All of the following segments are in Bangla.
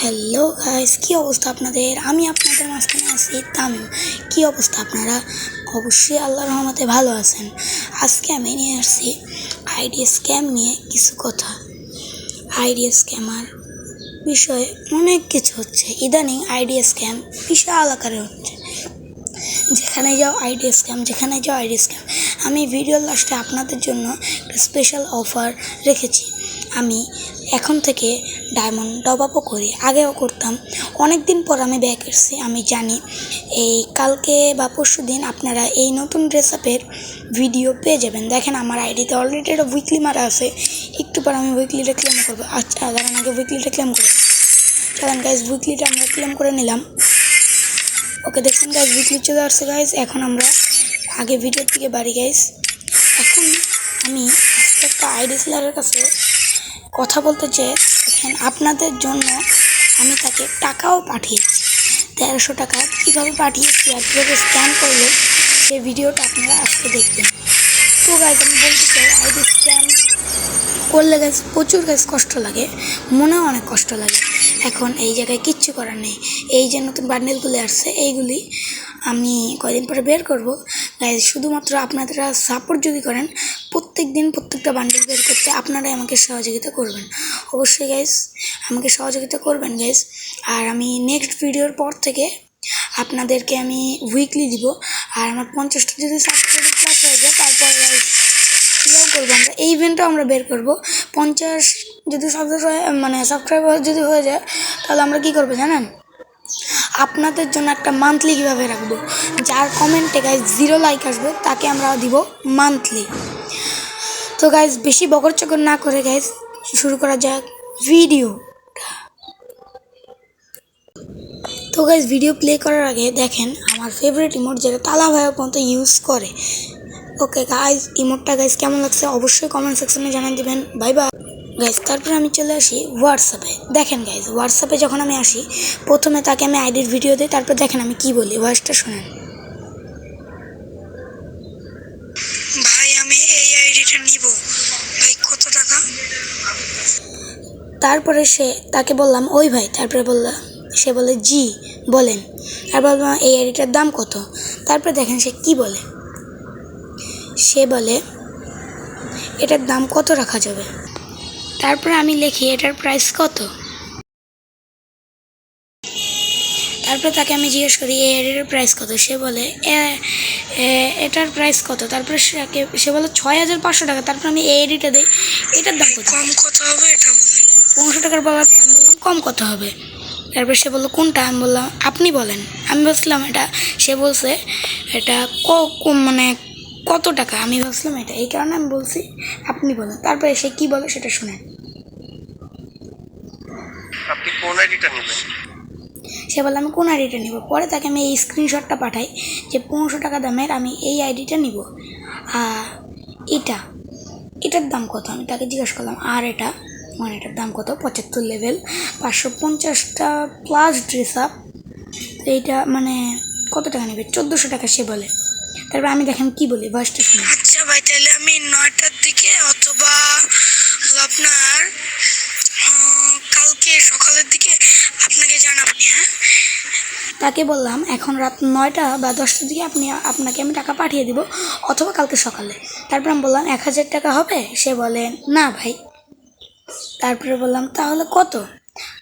হ্যালো গাইস কী অবস্থা আপনাদের? আমি আপনাদের মাঝখানে আছি তামিম। কী অবস্থা আপনারা? অবশ্যই আল্লাহ রহমতে ভালো আছেন। আজকে আমি নিয়ে আসছি আইডি স্ক্যাম নিয়ে কিছু কথা। আইডি স্ক্যামার বিষয়ে অনেক কিছু হচ্ছে। ইদানিং আইডি স্ক্যাম বিশাল আকারে হচ্ছে। যেখানে যাও আইডি স্ক্যাম, যেখানে যাও আইডি স্ক্যাম। আমি ভিডিওর লাস্টে আপনাদের জন্য একটা স্পেশাল অফার রেখেছি। আমি এখন থেকে ডায়মন্ড টপ আপও করি। আগেও করতাম। অনেক দিন পর আমি ব্যাক এসেছি, আমি জানি। এই কালকে বা পরশু দিন আপনারা এই নতুন ড্রেস আপের ভিডিও পেয়ে যাবেন। দেখেন আমার আইডিতে অলরেডি একটা উইকলি মারা আছে। একটু পর আমি উইকলিটা ক্লেম করব। আচ্ছা দাঁড়ান আগে উইকলিটা ক্লেম করব চলেন গাইজ উইকলিটা আমরা ক্লেম করে নিলাম। ওকে দেখছেন গাইজ উইকলি চলে আসছে গাইজ এখন আমরা আগে ভিডিওর দিকে বাড়ি গাইজ এখন আমি একটা আইডি সেলারের কাছে কথা বলতে চাই দেখেন আপনাদের জন্য আমি তাকে টাকাও পাঠিয়েছি। তেরোশো টাকা কীভাবে পাঠিয়েছি আর কীভাবে স্ক্যান করলে সেই ভিডিওটা আপনারা আজকে দেখবেন। তো গাইজ আমি বলতে চাই আইডি স্ক্যান করলে গাছ প্রচুর গাছ কষ্ট লাগে, মনেও অনেক কষ্ট লাগে। এখন এই জায়গায় কিচ্ছু করার নেই। এই যে নতুন বান্ডেলগুলি আসছে, এইগুলি আমি কয়দিন পরে বের করব। গাইজ শুধুমাত্র আপনারা সাপোর্ট যদি করেন প্রত্যেক দিন প্রত্যেকটা বান্ডেল বের করতে আপনারাই আমাকে সহযোগিতা করবেন। অবশ্যই গাইজ আমাকে সহযোগিতা করবেন গাইজ আর আমি নেক্সট ভিডিওর পর থেকে আপনাদেরকে আমি উইকলি দিব। আর আমার পঞ্চাশটা যদি সাবস্ক্রাইবার প্লাস হয়ে যায়, তারপর ইয়েও করব আমরা? এই ইভেন্টও আমরা বের করব। পঞ্চাশ যদি সাবস্ক্রাইব মানে সাবস্ক্রাইবার যদি হয়ে যায়, তাহলে আমরা কি করব জানেন? আপনাদের জন্য একটা মান্থলি কীভাবে রাখব। যার কমেন্টে গাইজ জিরো লাইক আসবে, তাকে আমরা দিব মান্থলি তো গাইজ বেশি বকর চকর না করে গাইজ শুরু করা যাক ভিডিও তো গাইজ ভিডিও প্লে করার আগে দেখেন, আমার ফেভারিট ইমোট যেটা তালা ভাইও পর্যন্ত ইউজ করে। ওকে গাইজ ইমোটটা গাইজ কেমন লাগছে অবশ্যই কমেন্ট সেকশনে জানিয়ে দেবেন। বাই বাই গাইজ তারপরে আমি চলে আসি হোয়াটসঅ্যাপে দেখেন গাইজ হোয়াটসঅ্যাপে যখন আমি আসি প্রথমে তাকে আমি আইডির ভিডিও দিই তারপর দেখেন আমি কি বলি। ভয়েসটা শোনেন। ভাই আমি এই আইডিটা নিব। ভাই কত টাকা? তারপরে সে তাকে বললাম ওই ভাই। তারপরে বললাম সে বলে জি বলেন। আর বললাম এই আইডিটার দাম কত? তারপরে দেখেন সে কি বলে। সে বলে এটার দাম কত রাখা যাবে? তারপরে আমি লিখি এটার প্রাইস কত? তারপরে তাকে আমি জিজ্ঞেস করি আইডিটার প্রাইস কত? সে বলে "এ- এ- এটার প্রাইস কত? তারপরে সে সে বলে ছয় হাজার পাঁচশো টাকা। তারপর আমি এই আইডিটা দিই এটার দাম কত কম কত হবে এটা পনেরোশো টাকার বলার আমি বললাম কম কত হবে? তারপর সে বলল কোনটা? আমি বললাম আপনি বলেন। আমি বলছিলাম এটা সে বলছে এটা মানে কত টাকা? আমি ভাবছিলাম এটা। এই কারণে আমি বলছি আপনি বলেন। তারপরে সে কি বলে সেটা শুনেন। আপনি কোন আইডিটা নেবেন? সে বলে আমি কোন আইডিটা নিব? পরে তাকে আমি এই স্ক্রিনশটটা পাঠাই যে পনেরোশো টাকা দামের আমি এই আইডিটা নিব। আর এটা এটার দাম কত? আমি তাকে জিজ্ঞেস করলাম আর এটা? মানে এটার দাম কত? পঁচাত্তর লেভেল পাঁচশো পঞ্চাশটা প্লাস ড্রেস আপ এইটা মানে কত টাকা নেবে? চোদ্দোশো টাকা সে বলে। তারপর আমি দেখেন কি বলি ভয়েসটা শুনে আচ্ছা ভাই তাহলে আমি নয়টার দিকে অথবা আপনার কালকে সকালের দিকে আপনাকে জানাব হ্যাঁ? তাকে বললাম এখন রাত নয়টা বা দশটার দিকে আপনি আপনাকে আমি টাকা পাঠিয়ে দিব অথবা কালকে সকালে। তারপর আমি বললাম এক হাজার টাকা হবে? সে বলে না ভাই। তারপরে বললাম তাহলে কত?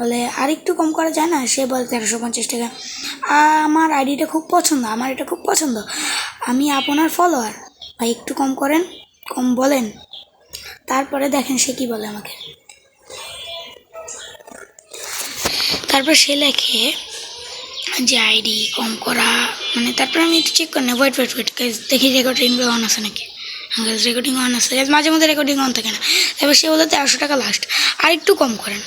বলে আর একটু কম করা যায় না? সে বলে, তেরোশো পঞ্চাশ টাকা। আমার আইডিটা খুব পছন্দ, আমার এটা খুব পছন্দ। আমি আপনার ফলোয়ার ভাই, একটু কম করেন, কম বলেন। তারপরে দেখেন সে কি বলে আমাকে। তারপর সে লেখে যে আইডি কম করা মানে তারপর আমি একটু চেক করে নেই। ওয়েট ওয়েট ওয়েট দেখি রেকর্ডিংগুলো অন আছে নাকি? হ্যাঁ রেকর্ডিং অন আছে। মাঝে মধ্যে রেকর্ডিং অন থাকে না। তারপর সে বলে তেরোশো টাকা লাস্ট আর একটু কম করেন।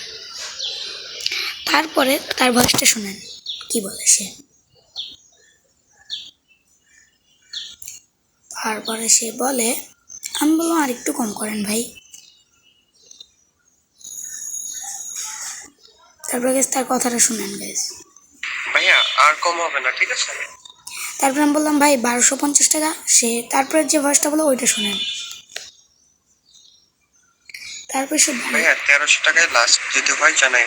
তারপরে তার ভয়েসটা শোনেন। কি বলে সে? তারপরে সে বলে আমি বললাম আর একটু কম করেন ভাই। তারপরে গেছে তার কথাটা শুনেন গাইজ ভাইয়া আর কম হবে না ঠিক আছে? তারপর আমি বললাম ভাই বারোশো পঞ্চাশ টাকা। সে তারপরে যে ভয়েসটা বলো ওইটা শুনেন। তারপর সে ভাইয়া তেরোশো টাকায় লাস্ট যদি হয় জানাই।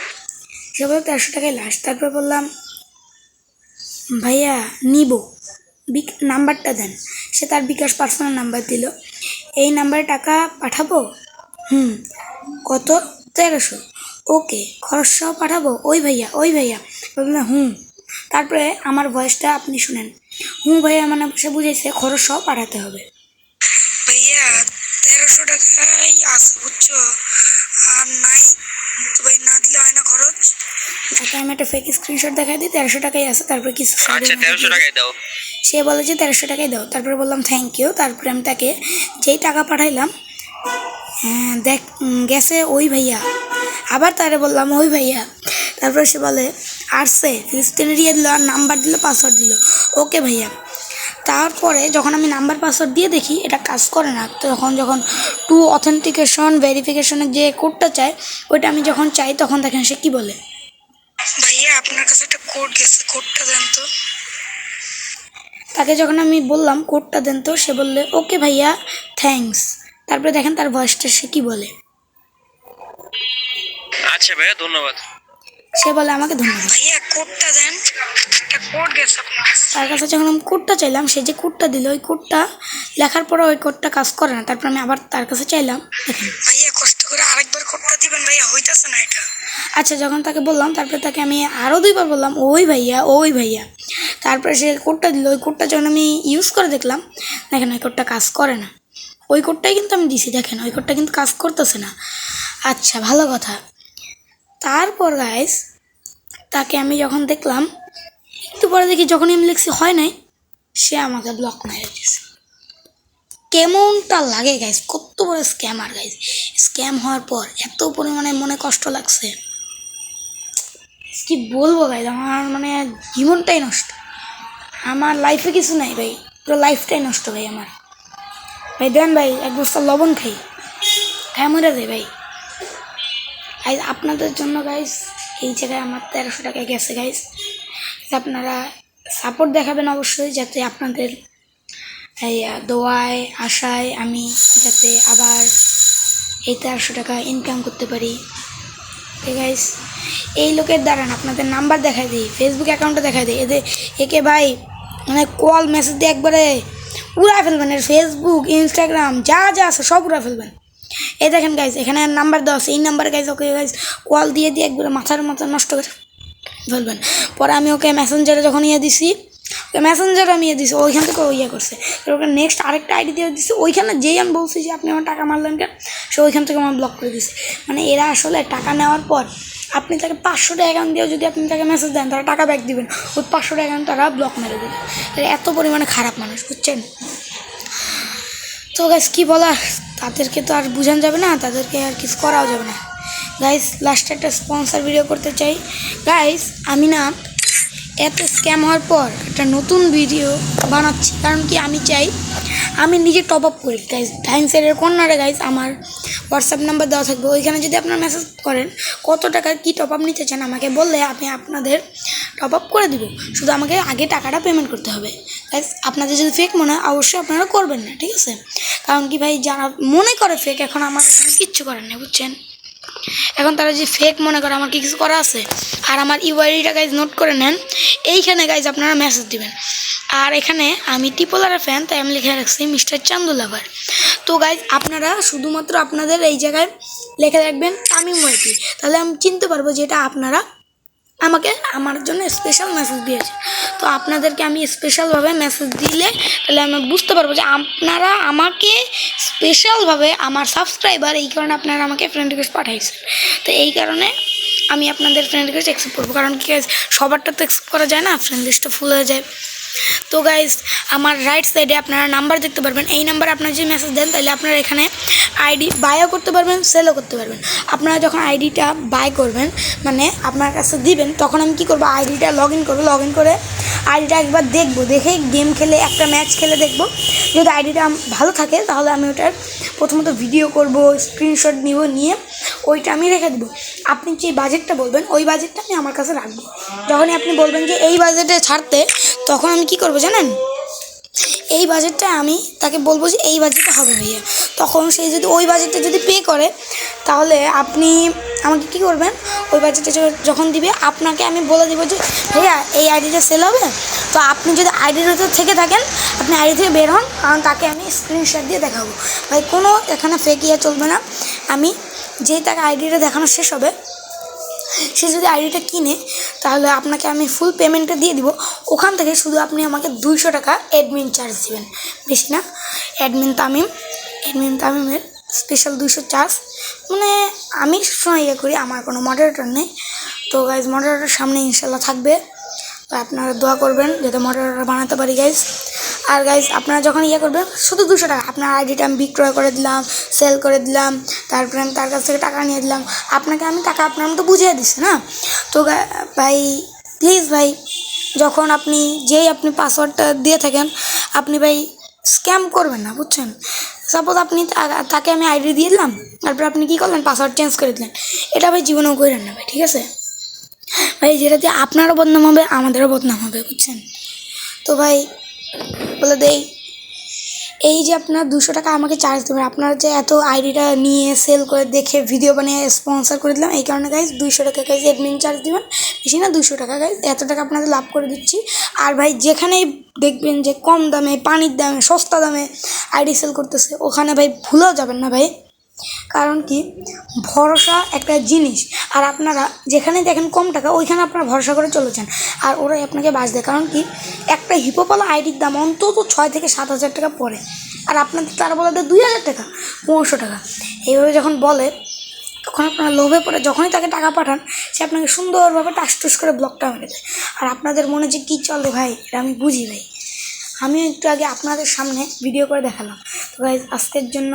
সে বলল তেরোশো টাকায় লাস্ট তারপর বললাম, ভাইয়া, নিব। বিক নাম্বারটা দেন। সে তার বিকাশ পার্সোনাল নাম্বার দিল। এই নাম্বারে টাকা পাঠাবো? হুম, কত? তেরোশো। ওকে, খরচ সহ পাঠাবো? ওই ভাইয়া ওই ভাইয়া। বললাম, হুম। তারপরে আমার ভয়েসটা আপনি শুনেন। হুম ভাইয়া মানে সে বুঝেছে, খরচ সহ পাঠাতে হবে। ভাইয়া, তেরোশো টাকাই আছে, বুঝছ? আর নাই তো ভাই না দিলে হয় না খরচ। তাকে আমি একটা ফেক স্ক্রিনশট দেখাই দিই তেরোশো টাকাই আছে তারপরে কিছু আচ্ছা তেরোশো টাকায় দাও। সে বলে যে তেরোশো টাকাই দাও তারপরে বললাম থ্যাংক ইউ তারপরে আমি তাকে যেই টাকা পাঠাইলাম হ্যাঁ দেখ গেছে ওই ভাইয়া। আবার তারে বললাম ওই ভাইয়া। তারপরে সে বলে আসছে ফিলিস্তিনের ইয়ে দিল আর নাম্বার দিল পাসওয়ার্ড দিল। ওকে ভাইয়া। তারপরে যখন আমি নাম্বার পাসওয়ার্ড দিয়ে দেখি এটা কাজ করে না। তখন যখন টু অথেন্টিকেশন ভেরিফিকেশনের যে কোডটা চাই ওইটা আমি যখন চাই তখন দেখেন সে কী বলে। ভাইয়া আপনার কাছে একটা কোড গেছে কোডটা দেন তো। তাকে যখন আমি বললাম কোডটা দেন তো সে বললে ওকে ভাইয়া থ্যাঙ্কস তারপরে দেখেন তার ভয়েসটা সে কি বলে। আচ্ছা ভাইয়া ধন্যবাদ। সে বলে আমাকে ধন্যবাদ তার কাছে যখন আমি কোডটা চাইলাম সে যে কোডটা দিল ওই কোডটা লেখার পরে ওই কোডটা কাজ করে না। তারপর আমি আবার তার কাছে চাইলাম ভাইয়া কষ্ট করে আরেকবার কোডটা দিবেন ভাইয়া হইতাছে না এটা। আচ্ছা যখন তাকে বললাম তারপরে তাকে আমি আরও দুইবার বললাম ওই ভাইয়া ওই ভাইয়া। তারপরে সে কোডটা দিল ওই কোডটা যখন আমি ইউজ করে দেখলাম দেখেন ওই কোডটা কাজ করে না। ওই কোডটাই কিন্তু আমি দিছি দেখেন ওই কোডটা কিন্তু কাজ করতেছে না। আচ্ছা ভালো কথা। তারপর গাইস তাকে আমি যখন দেখলাম, একটু পরে দেখি যখনই আমি লিখছি, হয় নাই, সে আমাকে ব্লক মেরে দিয়েছে। কেমনটা লাগে গাইস কত বড় স্ক্যামার গাইস স্ক্যাম হওয়ার পর এত পরিমাণে মনে কষ্ট লাগছে। কি বলব গাইস আমার মানে জীবনটাই নষ্ট। আমার লাইফে কিছু নাই, ভাই। পুরো লাইফটাই নষ্ট, ভাই, আমার। ভাই, দেন, ভাই, এক বস্তা লবণ খাই। হ্যাঁ মরে যায় ভাই। গাইজ আপনাদের জন্য গাইজ এই জায়গায় আমার তেরোশো টাকা গেছে গাইজ আপনারা সাপোর্ট দেখাবেন অবশ্যই, যাতে আপনাদের এই দোয়ায়, আশায় আমি যাতে আবার এই তেরোশো টাকা ইনকাম করতে পারি। গাইস এই লোকের দাঁড়ান, আপনাদের নাম্বার দেখাই দিই ফেসবুক অ্যাকাউন্টে দেখাই দিই। এদের একে ভাই মানে কল মেসেজ দিয়ে একবারে উড়া ফেলবেন, এর ফেসবুক ইনস্টাগ্রাম যা যা আছে সব উড়া ফেলবেন। এই দেখেন গাইজ এখানে নাম্বার দেওয়া আছে। এই নাম্বারে গাইজ ওকে গাইজ কল দিয়ে দিয়ে একবারে মাথার মাথা নষ্ট করে ফেলবেন। পরে আমি ওকে মেসেঞ্জারে যখন ইয়ে দিছি, ওকে মেসেঞ্জারে আমি ইয়ে দিছি ওইখান থেকে ও ইয়ে করছে। ওকে নেক্সট আরেকটা আইডি দিয়ে দিছি, ওইখানে যেই আমি বলছি যে, আপনি আমার টাকা মারলেন কেন? সে ওইখান থেকে আমার ব্লক করে দিছে। মানে এরা আসলে টাকা নেওয়ার পর আপনি তাকে পাঁচশো টাকা অ্যাকাউন্ট দিয়েও যদি আপনি তাকে মেসেজ দেন, তারা টাকা ব্যাক দিবেন। ওই পাঁচশো টাকা তারা ব্লক মেরে দেবে। এত পরিমাণে খারাপ মানুষ, বুঝছেন? তো গাইস কি বলার? তাদেরকে তো আর বোঝানো যাবে না, তাদেরকে আর কিছু করাও যাবে না। গাইস লাস্টে একটা স্পন্সর ভিডিও করতে চাই। গাইস আমি না এত স্ক্যাম হওয়ার পর একটা নতুন ভিডিও বানাচ্ছি। কারণ কি আমি চাই, আমি নিজে টপ আপ করি। গাইজ টাইম সেটের কর্নারে গাইজ আমার হোয়াটসঅ্যাপ নাম্বার দেওয়া থাকবে। ওইখানে যদি আপনারা মেসেজ করেন, কত টাকার কী টপ আপ নিতে চান, আমাকে বললে আমি আপনাদের টপ আপ করে দিব। শুধু আমাকে আগে টাকাটা পেমেন্ট করতে হবে। গাইজ আপনাদের যদি ফেক মনে হয়, অবশ্যই আপনারা করবেন না, ঠিক আছে? কারণ কি ভাই, যারা মনে করে ফেক এখন আমার কিচ্ছু করেন না বুঝছেন? এখন তারা যে ফেক মনে করে, আমার কি কিছু করা আছে? আর আমার ইউআইডিটা গাইজ নোট করে নেন, এইখানে গাইজ আপনারা মেসেজ দিবেন। আর এখানে আমি টিপোলারের ফ্যান তাই আমি লিখে রাখছি মিস্টার চান্দু লাভার তো গাইজ আপনারা শুধুমাত্র আপনাদের এই জায়গায় লেখে রাখবেন তামিম ওয়াইটি তাহলে আমি চিনতে পারব যে এটা আপনারা আমাকে আমার জন্য স্পেশাল মেসেজ দিয়েছে। তো আপনাদেরকে আমি স্পেশালভাবে মেসেজ দিলে তাহলে আমি বুঝতে পারব যে আপনারা আমাকে স্পেশালভাবে আমার সাবস্ক্রাইবার এই কারণে আপনারা আমাকে ফ্রেন্ড রিকোয়েস্ট পাঠাইছেন। তো এই কারণে আমি আপনাদের ফ্রেন্ড রিকোয়েস্ট অ্যাকসেপ্ট করব। কারণ কি সবারটা তো অ্যাকসেপ্ট করা যায় না ফ্রেন্ড লিস্টটা ফুল হয়ে যায়। তো গাইজ আমার রাইট সাইডে আপনারা নাম্বার দেখতে পারবেন। এই নাম্বারে আপনারা যদি মেসেজ দেন, তাহলে আপনারা এখানে আইডি বাইও করতে পারবেন, সেলও করতে পারবেন। আপনারা যখন আইডিটা বাই করবেন মানে আপনার কাছে দিবেন, তখন আমি কি করব? আইডিটা লগ ইন করব লগ ইন করে আইডিটা একবার দেখব, দেখে গেম খেলে, একটা ম্যাচ খেলে দেখব। যদি আইডিটা ভালো থাকে, তাহলে আমি ওটার প্রথমত ভিডিও করব স্ক্রিনশট নিব, নিয়ে ওইটা আমি রেখে দেবো। আপনি যে বাজেটটা বলবেন, ওই বাজেটটা আমি আমার কাছে রাখব। যখনই আপনি বলবেন যে এই বাজেটে ছাড়তে, তখন আমি কি করব জানেন? এই বাজেটটা আমি তাকে বলব যে এই বাজেটটা হবে ভাইয়া। তখন সে যদি ওই বাজেটটা যদি পে করে, তাহলে আপনি আমাকে কি করবেন? ওই বাজেটটা যখন দিবে, আপনাকে আমি বলে দিব যে, ভাইয়া, এই আইডিটা সেল হবে? তো আপনি যদি আইডির ভিতর থেকে থাকেন, আপনি আইডি থেকে বের হন, কারণ তাকে আমি স্ক্রিনশট দিয়ে দেখাবো। ভাই, কোনো এখানে ফেক ইয়ে চলবে না। আমি যেই তাকে আইডিটা দেখানো শেষ হবে, সে যদি আইডিটা কিনে, তাহলে আপনাকে আমি ফুল পেমেন্টটা দিয়ে দিব। ওখান থেকে শুধু আপনি আমাকে দুইশো টাকা অ্যাডমিন চার্জ দেবেন। বেশি না। অ্যাডমিন তামিম অ্যাডমিন তামিমের স্পেশাল দুইশো চার্জ মানে আমি সবসময় ইয়ে করি, আমার কোনো মডারেটর নেই। তো গাইজ মডারেটর সামনে ইনশাল্লাহ থাকবে। তো আপনারা দোয়া করবেন যাতে মডারেটর বানাতে পারি গাইজ আর গাইজ আপনারা যখন ইয়ে করবেন, শুধু দুশো টাকা। আপনার আইডিটা আমি বিক্রয় করে দিলাম সেল করে দিলাম, তারপরে আমি তার কাছ থেকে টাকা নিয়ে দিলাম আপনাকে আমি টাকা আপনার মতো বুঝিয়ে দিচ্ছি না? তো ভাই প্লিজ ভাই, যখন আপনি যেই আপনি পাসওয়ার্ডটা দিয়ে থাকেন, আপনি ভাই স্ক্যাম করবেন না, বুঝছেন? সাপোজ আপনি তাকে আমি আইডি দিয়ে দিলাম, তারপর আপনি কী করলেন? পাসওয়ার্ড চেঞ্জ করে দিলেন। এটা ভাই জীবনেও করেন না ভাই, ঠিক আছে? ভাই যেটা দিয়ে আপনারও বদনাম হবে, আমাদেরও বদনাম হবে, বুঝছেন? তো ভাই, বলে দেই এই যে আপনার দুশো টাকা আমাকে চার্জ দেবেন, আপনার যে এত আইডিটা নিয়ে সেল করে দেখে ভিডিও বানিয়ে স্পন্সর করে দিলাম, এই কারণে গাইজ দুইশো টাকা গাইজ অ্যাডমিন চার্জ দিবেন। বেশি না দুশো টাকা গাইজ এত টাকা আপনাদের লাভ করে দিচ্ছি। আর ভাই যেখানেই দেখবেন যে কম দামে, পানির দামে, সস্তা দামে আইডি সেল করতেছে, ওখানে ভাই ভুলেও যাবেন না ভাই। কারণ কি? ভরসা একটা জিনিস। আর আপনারা যেখানে দেখেন কম টাকা, ওইখানে আপনারা ভরসা করে চলেছেন। আর ওরাই আপনাকে বাঁচ দেয় কারণ কি? একটা হিপোপালা আইডির দাম অন্তত ছয় থেকে সাত হাজার টাকা পড়ে। আর আপনাদের তারা বলে দেয় দুই হাজার টাকা, পনেরোশো টাকা। এইভাবে যখন বলে, তখন আপনারা লোভে পড়ে যখনই তাকে টাকা পাঠান, সে আপনাকে সুন্দরভাবে টাস টুস করে ব্লকটা মেরে দেয়। আর আপনাদের মনে যে কী চলে ভাই, এটা আমি বুঝি ভাই। আমিও একটু আগে আপনাদের সামনে ভিডিও করে দেখালাম। তো ভাই আজকের জন্য